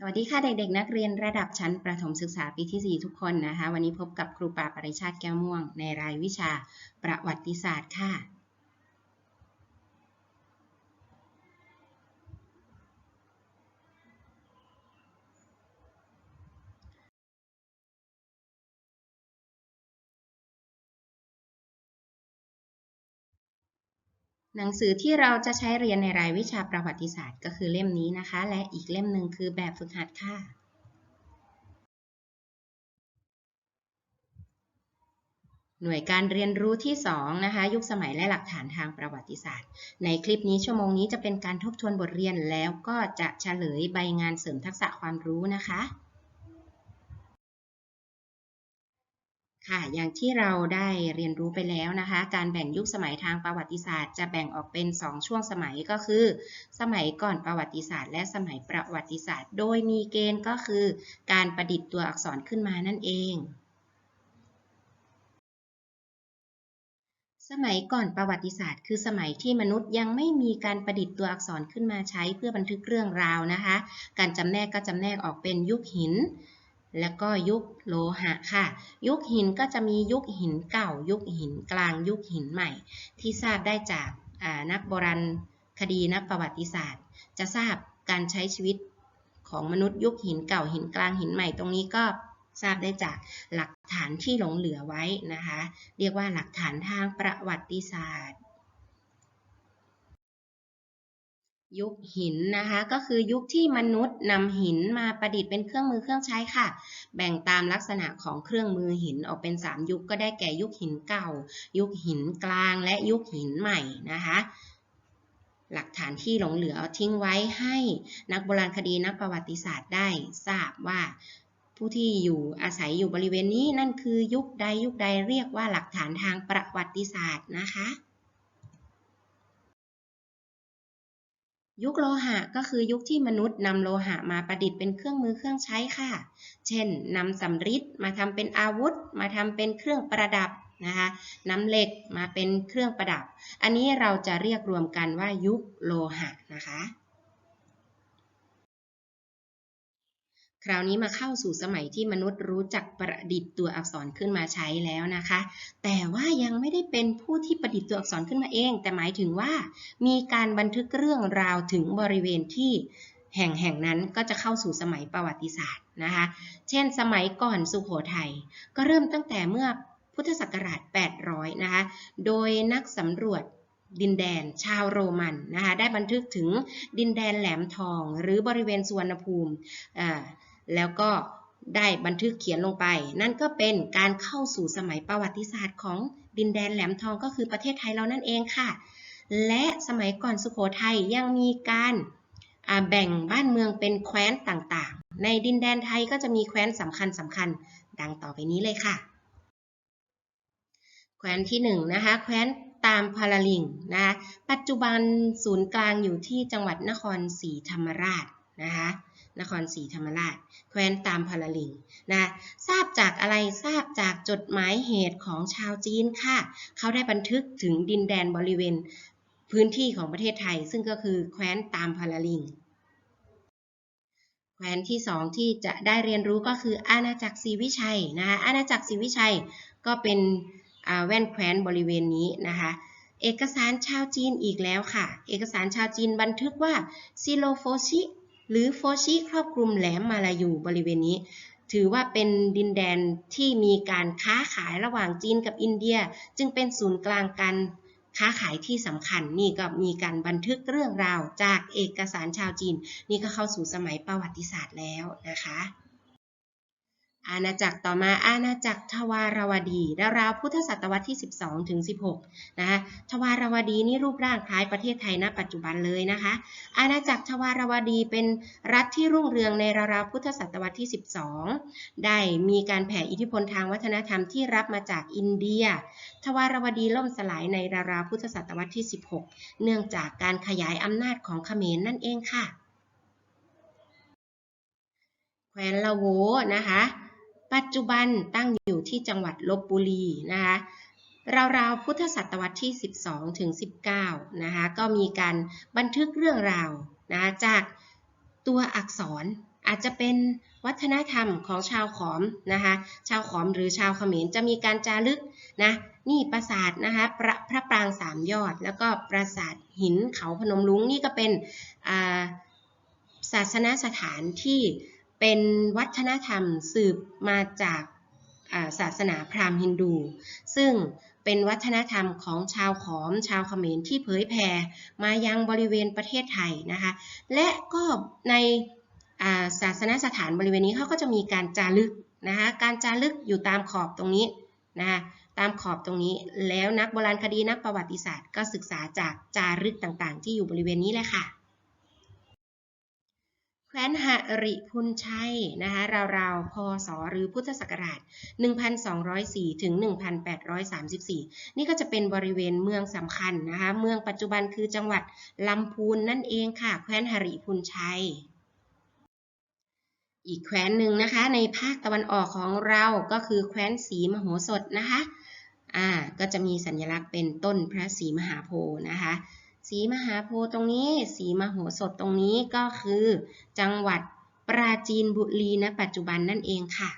สวัสดีค่ะเด็กๆ นักเรียนระดับชั้นประถมศึกษาปีที่ 4 ทุกคนนะคะ วันนี้พบกับครูปาปริชาติแก้วม่วง ในรายวิชาประวัติศาสตร์ค่ะ หนังสือที่เราจะใช้เรียนในรายวิชาประวัติศาสตร์ ก็คือเล่มนี้นะคะ และอีกเล่มหนึ่งคือแบบฝึกหัดค่ะ หน่วยการเรียนรู้ที่ 2 นะคะ ยุคสมัยและหลักฐานทางประวัติศาสตร์ ในคลิปนี้ชั่วโมงนี้จะเป็นการทบทวนบทเรียนแล้วก็จะเฉลยใบงานเสริมทักษะความรู้นะคะ ค่ะ อย่างที่เราได้เรียนรู้ไปแล้วนะคะ การแบ่งยุคสมัยทางประวัติศาสตร์ จะแบ่งออกเป็น 2 ช่วงสมัยก็คือ สมัยก่อนประวัติศาสตร์ และสมัยประวัติศาสตร์ โดยมีเกณฑ์ก็คือ การประดิษฐ์ตัวอักษรขึ้นมานั่นเอง สมัยก่อนประวัติศาสตร์ คือสมัยที่มนุษย์ยังไม่มีการประดิษฐ์ตัวอักษรขึ้นมาใช้เพื่อบันทึกเรื่องราวนะคะ การจำแนกก็จำแนกออกเป็นยุคหิน แล้วก็ยุคโลหะค่ะ ยุคหินก็จะมียุคหินเก่า ยุคหินกลาง ยุคหินใหม่ ที่ทราบได้จากนักโบราณคดีนักประวัติศาสตร์ จะทราบการใช้ชีวิตของมนุษย์ยุคหินเก่าหินกลางหินใหม่ตรงนี้ก็ทราบได้จากหลักฐานที่หลงเหลือไว้นะคะ เรียกว่าหลักฐานทางประวัติศาสตร์ ยุคหินนะคะ ก็คือยุคที่มนุษย์นำหินมาประดิษฐ์เป็นเครื่องมือเครื่องใช้ค่ะ แบ่งตามลักษณะของเครื่องมือหินออกเป็น 3 ยุคก็ได้แก่ยุคหินเก่า ยุคหินกลางและยุคหินใหม่นะคะ หลักฐานที่หลงเหลือทิ้งไว้ให้นักโบราณคดีนักประวัติศาสตร์ได้ทราบว่าผู้ที่อยู่อาศัยอยู่บริเวณนี้นั่นคือยุคใดยุคใดเรียกว่าหลักฐานทางประวัติศาสตร์นะคะ ยุคโลหะก็คือยุคที่มนุษย์นำโลหะมาประดิษฐ์เป็นเครื่องมือเครื่องใช้ค่ะ เช่นนำสำริดมาทำเป็นอาวุธ มาทำเป็นเครื่องประดับนะคะนำเหล็กมาเป็นเครื่องประดับ อันนี้เราจะเรียกรวมกันว่ายุคโลหะนะคะ ราวนี้มาเข้าสู่สมัยที่มนุษย์รู้จักประดิษฐ์ตัวอักษรขึ้นมาใช้แล้วนะคะ แต่ว่ายังไม่ได้เป็นผู้ที่ประดิษฐ์ตัวอักษรขึ้นมาเอง แต่หมายถึงว่า มีการบันทึกเรื่องราวถึงบริเวณที่แห่งแห่งนั้นก็จะเข้าสู่สมัยประวัติศาสตร์นะคะ เช่น สมัยก่อนสุโขทัยก็เริ่มตั้งแต่เมื่อพุทธศักราช 800 นะคะ โดยนักสำรวจดินแดนชาวโรมันนะคะ ได้บันทึกถึงดินแดนแหลมทอง หรือบริเวณสุวรรณภูมิ แล้วก็ได้บันทึกเขียนลงไป นั่นก็เป็นการเข้าสู่สมัยประวัติศาสตร์ของดินแดนแหลมทองก็คือประเทศไทยเรานั่นเองค่ะ และสมัยก่อนสุโขทัยยังมีการแบ่งบ้านเมืองเป็นแคว้นต่างๆ ในดินแดนไทยก็จะมีแคว้นสำคัญสำคัญดังต่อไปนี้เลยค่ะ แคว้นที่1นนะคะแคว้นตามพาราลิงนะคะปัจจุบันศูนย์กลางอยู่ที่จังหวัดนครศรีธรรมราชนะคะ นครศรีธรรมราช แคว้นตามพาราลิงนะทราบจากอะไรทราบจากจดหมายเหตุของชาวจีนค่ะ เขาได้บันทึกถึงดินแดนบริเวณพื้นที่ของประเทศไทย ซึ่งก็คือแคว้นตามพาราลิงแคว้นที่สองที่จะได้เรียนรู้ก็คืออาณาจักรศรีวิชัยนะคะอาณาจักรศรีวิชัยก็เป็นแว่นแคว้นบริเวณนี้นะคะเอกสารชาวจีนอีกแล้วค่ะ เอกสารชาวจีนบันทึกว่าซิโลโฟชิ หรือโฟชิครอบคลุมแหลมมาลายูบริเวณนี้ ถือว่าเป็นดินแดนที่มีการค้าขายระหว่างจีนกับอินเดีย จึงเป็นศูนย์กลางการค้าขายที่สำคัญนี่ก็มีการบันทึกเรื่องราวจากเอกสารชาวจีน นี่ก็เข้าสู่สมัยประวัติศาสตร์แล้วนะคะ อาณาจักรต่อมาอาณาจักรทวารวดีราวๆพุทธศตวรรษที่ 12ถึง16นะคะทวารวดีนี่รูปร่างคล้ายประเทศไทยณปัจจุบันเลยนะคะ อาณาจักรทวารวดีเป็นรัฐที่รุ่งเรืองในราวๆพุทธศตวรรษที่ 12 ได้มีการแผ่อิทธิพลทางวัฒนธรรมที่รับมาจากอินเดีย ทวารวดีล่มสลายในราวๆพุทธศตวรรษที่ 16 เนื่องจากการขยายอำนาจของเขมรนั่นเองค่ะ แคว้นละโวนะคะ ปัจจุบันตั้งอยู่ที่จังหวัดลบบุรีนะคะราวๆพุทธศตวรรษที่ 12 ถึง 19 นะคะก็มีการบันทึกเรื่องราวนะจากตัวอักษรอาจจะเป็นวัฒนธรรมของชาวขอมนะคะชาวขอมหรือชาวเขมรจะมีการจารึกนะนี่ปราสาทนะคะพระพระปรางสามยอด แล้วก็ปราสาทหินเขาพนมลุงนี่ก็เป็นาศาสนสถานที่ เป็นวัฒนธรรมสืบมาจากาศาสนาพราหมณ์ฮินดู ซึ่งเป็นวัฒนธรรมของชาวขอมชาวเขมรที่เผยแผ่มายังบริเวณประเทศไทยนะคะและก็ในาศาสนสถานบริเวณนี้เขาก็จะมีการจารึกนะคะการจารึกอยู่ตามขอบตรงนี้นะคะตามขอบตรงนี้แล้วนักโบราณคดีนักประวัติศาสตร์ ก็ศึกษาจากจารึกต่างๆ ที่อยู่บริเวณนี้แหละค่ะ ว้นหริพุนชัยนะคะราวๆพศหรือพุทธศักราช 1204 ถึง 1834 นี่ก็จะเป็นบริเวณเมืองสำคัญนะคะเมืองปัจจุบันคือจังหวัดลำพูนนั่นเองค่ะแคว้นหริพุนชัยอีกแคว้นหนึ่งนะคะในภาคตะวันออกของเราก็คือแคว้นศรีมโหสถนะคะอ่าก็จะมีสัญลักษณ์เป็นต้นพระศรีมหาโพธิ์นะคะ ศรีมหาโพธิ์ตรงนี้ศรีมโหสถตรงนี้ก็คือ จังหวัดปราจีนบุรีณปัจจุบันนั่นเองค่ะ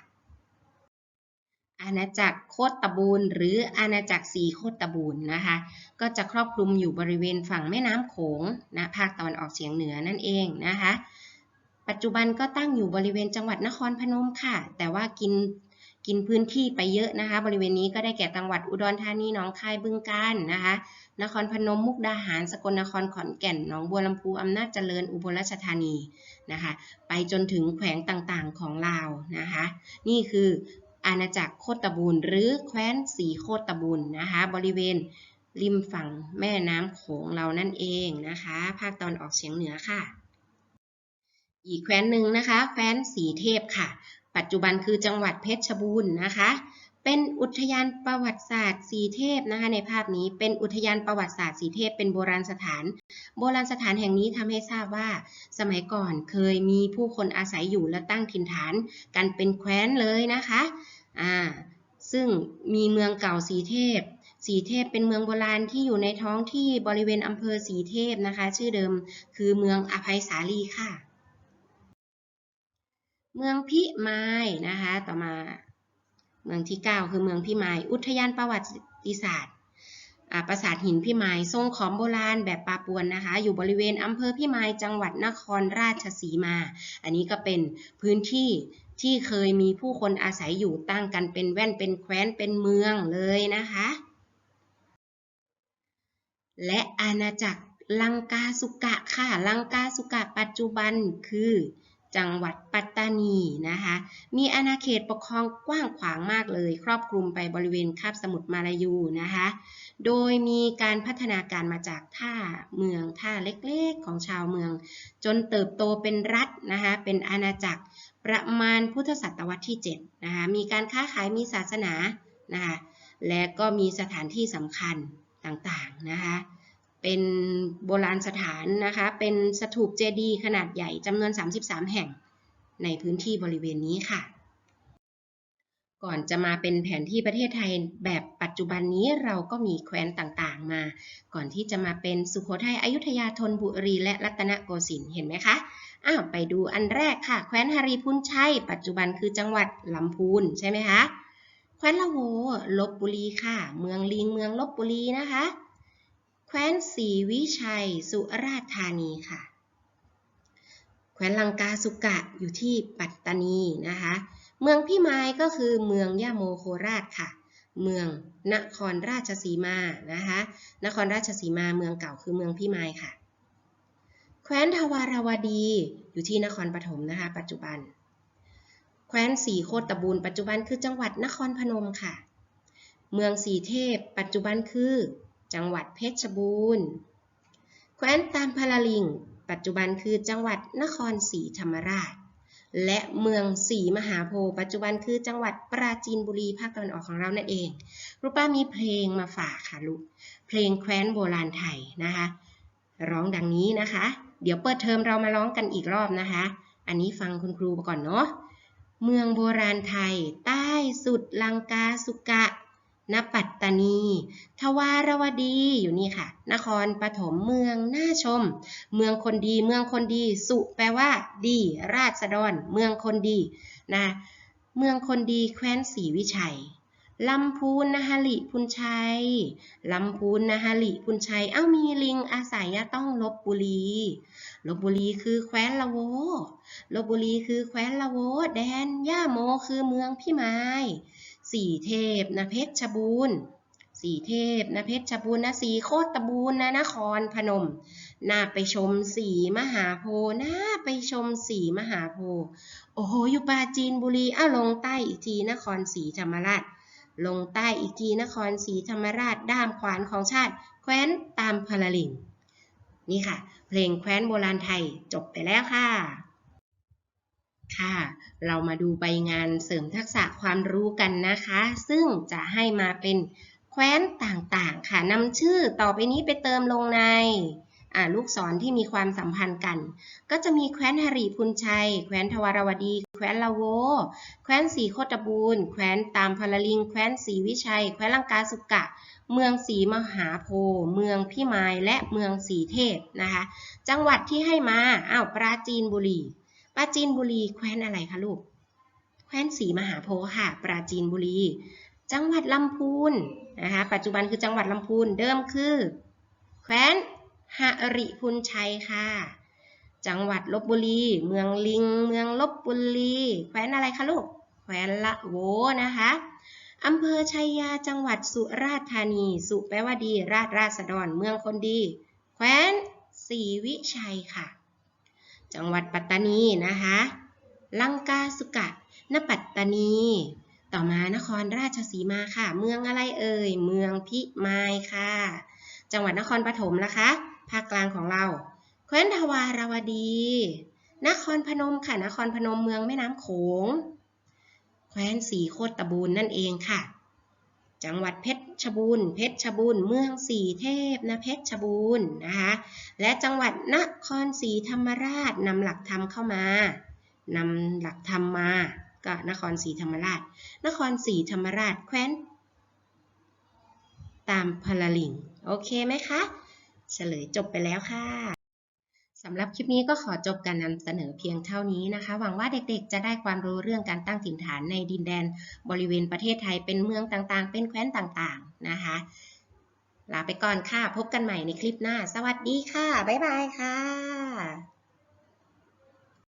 อาณาจักรโคตบูลหรืออาณาจักรสีโคตบูลนะคะ ก็จะครอบคลุมอยู่บริเวณฝั่งแม่น้ำโขงนะภาคตะวันออกเฉียงเหนือนั่นเองนะคะ ปัจจุบันก็ตั้งอยู่บริเวณจังหวัดนครพนมค่ะ แต่ว่ากิน กินพื้นที่ไปเยอะนะคะ บริเวณนี้ก็ได้แก่จังหวัดอุดรธานีหนองคายบึงกาฬนะคะ นครพนมมุกดาหารสกลนครขอนแก่นหนองบัวลำพูอำนาจเจริญอุบลราชธานีนะคะ ไปจนถึงแขวงต่างๆของลาวนะคะ นี่คืออาณาจักรโคตบูลหรือแคว้นสีโคตบูลนะคะ บริเวณริมฝั่งแม่น้ำโขงเรานั่นเองนะคะ ภาคตอนออกเฉียงเหนือค่ะ อีกแคว้นหนึ่งนะคะ แคว้นสีเทพค่ะ ปัจจุบันคือจังหวัดเพชรบูรณ์นะคะ เป็นอุทยานประวัติศาสตร์สีเทพนะคะในภาพนี้เป็นอุทยานประวัติศาสตร์สีเทพเป็นโบราณสถาน โบราณสถานแห่งนี้ทำให้ทราบว่า สมัยก่อนเคยมีผู้คนอาศัยอยู่และตั้งถิ่นฐาน กันเป็นแคว้นเลยนะคะอ่าซึ่งมีเมืองเก่าสีเทพสีเทพเป็นเมืองโบราณที่อยู่ในท้องที่บริเวณอำเภอสีเทพนะคะ ชื่อเดิมคือเมืองอภัยสาลีค่ะ เมืองพิมายนะคะ ต่อมาเมืองที่ 9 คือเมืองพิมาย อุทยานประวัติศาสตร์ปราสาทหินพิมาย ทรงขอมโบราณแบบปาปวนนะคะ อยู่บริเวณอำเภอพิมาย จังหวัดนครราชสีมา อันนี้ก็เป็นพื้นที่ที่เคยมีผู้คนอาศัยอยู่ตั้งกันเป็นแว่นเป็นแคว้นเป็นเมืองเลยนะคะ และอาณาจักรลังกาสุกะค่ะ ลังกาสุกะปัจจุบันคือ จังหวัดปัตตานีนะคะ มีอาณาเขตปกครองกว้างขวางมากเลย ครอบคลุมไปบริเวณคาบสมุทรมาลายูนะคะ โดยมีการพัฒนาการมาจากท่าเมืองท่าเล็กๆของชาวเมือง จนเติบโตเป็นรัฐนะคะ เป็นอาณาจักรประมาณพุทธศตวรรษที่7นะคะ มีการค้าขายมีศาสนานะคะ และก็มีสถานที่สำคัญต่างๆนะคะ เป็นโบราณสถานนะคะ เป็นสถูปเจดีย์ขนาดใหญ่จำนวน 33 แห่งในพื้นที่บริเวณนี้ค่ะ ก่อนจะมาเป็นแผนที่ประเทศไทยแบบปัจจุบันนี้เราก็มีแคว้นต่างๆมา ก่อนที่จะมาเป็นสุโขทัย อยุธยา ธนบุรี และรัตนโกสินทร์ เห็นไหมคะ อ้าว ไปดูอันแรกค่ะ แคว้นฮารีพุนชัย ปัจจุบันคือจังหวัดลำพูนใช่ไหมคะ แคว้นละโหลบบุรีค่ะ เมืองลิง เมืองลบบุรีนะคะ แคว้นศรีวิชัย สุราษฎร์ธานีค่ะ แคว้นลังกาสุกะอยู่ที่ปัตตานีนะคะ เมืองพิมายก็คือเมืองยะโมโคราชค่ะ เมืองนครราชสีมานะคะ นครราชสีมาเมืองเก่าคือเมืองพิมายค่ะ แคว้นทวารวดีอยู่ที่นครปฐมนะคะ ปัจจุบัน แคว้นสีโคตบูลปัจจุบันคือจังหวัดนครพนมค่ะ เมืองสีเทพ ปัจจุบันคือ จังหวัดเพชรบูรณ์ แคว้นตามพาราลิง ปัจจุบันคือจังหวัดนครศรีธรรมราช และเมืองศรีมหาโพธิ์ปัจจุบันคือจังหวัดปราจีนบุรีภาคตะวันออกของเรานั่นเองรูป้ามีเพลงมาฝากค่ะลูก เพลงแคว้นโบราณไทยนะคะ ร้องดังนี้นะคะ เดี๋ยวเปิดเทอมเรามาร้องกันอีกรอบนะคะ อันนี้ฟังคุณครูก่อนเนาะ เมืองโบราณไทย ใต้สุดลังกาสุกะ ณปัตตานี ทวารวดีอยู่นี่ค่ะ นครปฐมเมืองน่าชม เมืองคนดี เมืองคนดี สุแปลว่า ดี ราษฎร เมืองคนดีนะเมืองคนดีแคว้นศรีวิชัยลำพูนนะฮะลิพุนชัย ลำพูนนะฮะลิพุนชัย เอ้ามีลิงอาศัยต้องลบบุรี ลบบุรีคือแคว้นละโว ลบบุรีคือแคว้นละโว แดนย่าโมคือเมืองพี่ไม้ สี่เทพนะเพชรบูรณ์สีเทพนะเพชรบูรณ์นะสีโคตรบูรณ์นะนครพนมน่าไปชมสีมหาโพน่าไปชมสีมหาโพโอ้โหอยู่ปราจีนบุรีอ้าวลงใต้อีกทีนครศรีธรรมราช ลงใต้อีกทีนครศรีธรรมราชด้ามขวานของชาติ แคว้นตามพลลิงนี่ค่ะ เพลงแคว้นโบราณไทยจบไปแล้วค่ะ ค่ะ เรามาดูใบงานเสริมทักษะความรู้กันนะคะ ซึ่งจะให้มาเป็นแคว้นต่างๆ ค่ะนำชื่อต่อไปนี้ไปเติมลงในลูกศรที่มีความสัมพันธ์กัน ก็จะมีแคว้นหริพุนชัย แคว้นทวารวดี แคว้นละโว แคว้นศรีโคตบูรณ์แคว้นตามพลลิง แคว้นศรีวิชัย แคว้นลังกาสุกะ เมืองศรีมหาโพ เมืองพิมาย และเมืองศรีเทพนะคะ จังหวัดที่ให้มา อ้าว ปราจีนบุรี ปราจีนบุรีแคว้นอะไรคะลูก แคว้นศรีมหาโพธิ์ค่ะ ปราจีนบุรี จังหวัดลำพูนนะคะ ปัจจุบันคือจังหวัดลำพูน เดิมคือ แคว้นหริพุนชัยค่ะ จังหวัดลบบุรี เมืองลิง เมืองลบบุรี แคว้นอะไรคะลูก แคว้นละโวนะคะอำเภอชัยยาจังหวัดสุราษฎร์ธานี สุแปลว่าดี ราชราษฎร เมืองคนดี แคว้นศรีวิชัยค่ะ จังหวัดปัตตานีนะคะลังกาสุกะณปัตตานี ต่อมานครราชสีมาค่ะ เมืองอะไรเอ่ย เมืองพิมายค่ะ จังหวัดนครปฐมนะคะ ภาคกลางของเรา แคว้นทวารวดี นครพนมค่ะ นครพนมเมืองแม่น้ำโขง แคว้นสีโคตรบูรณ์นั่นเองค่ะ จังหวัดเพชร บูรณ์เพชรบูรณ์เมืองสีเทพนะเพชรบูรณ์นะคะและจังหวัดนครศรีธรรมราชนำหลักธรรมเข้ามานำหลักธรรมมาก็นครศรีธรรมราช นครศรีธรรมราชแคว้น ตามพลลิง โอเคไหมคะ เฉลยจบไปแล้วค่ะ สำหรับคลิปนี้ก็ขอจบการนำเสนอเพียงเท่านี้นะคะ หวังว่าเด็กๆ จะได้ความรู้เรื่องการตั้งถิ่นฐานในดินแดน บริเวณประเทศไทยเป็นเมืองต่างๆ เป็นแคว้นต่างๆนะคะ ลาไปก่อนค่ะ พบกันใหม่ในคลิปหน้า สวัสดีค่ะ บ๊ายบายค่ะ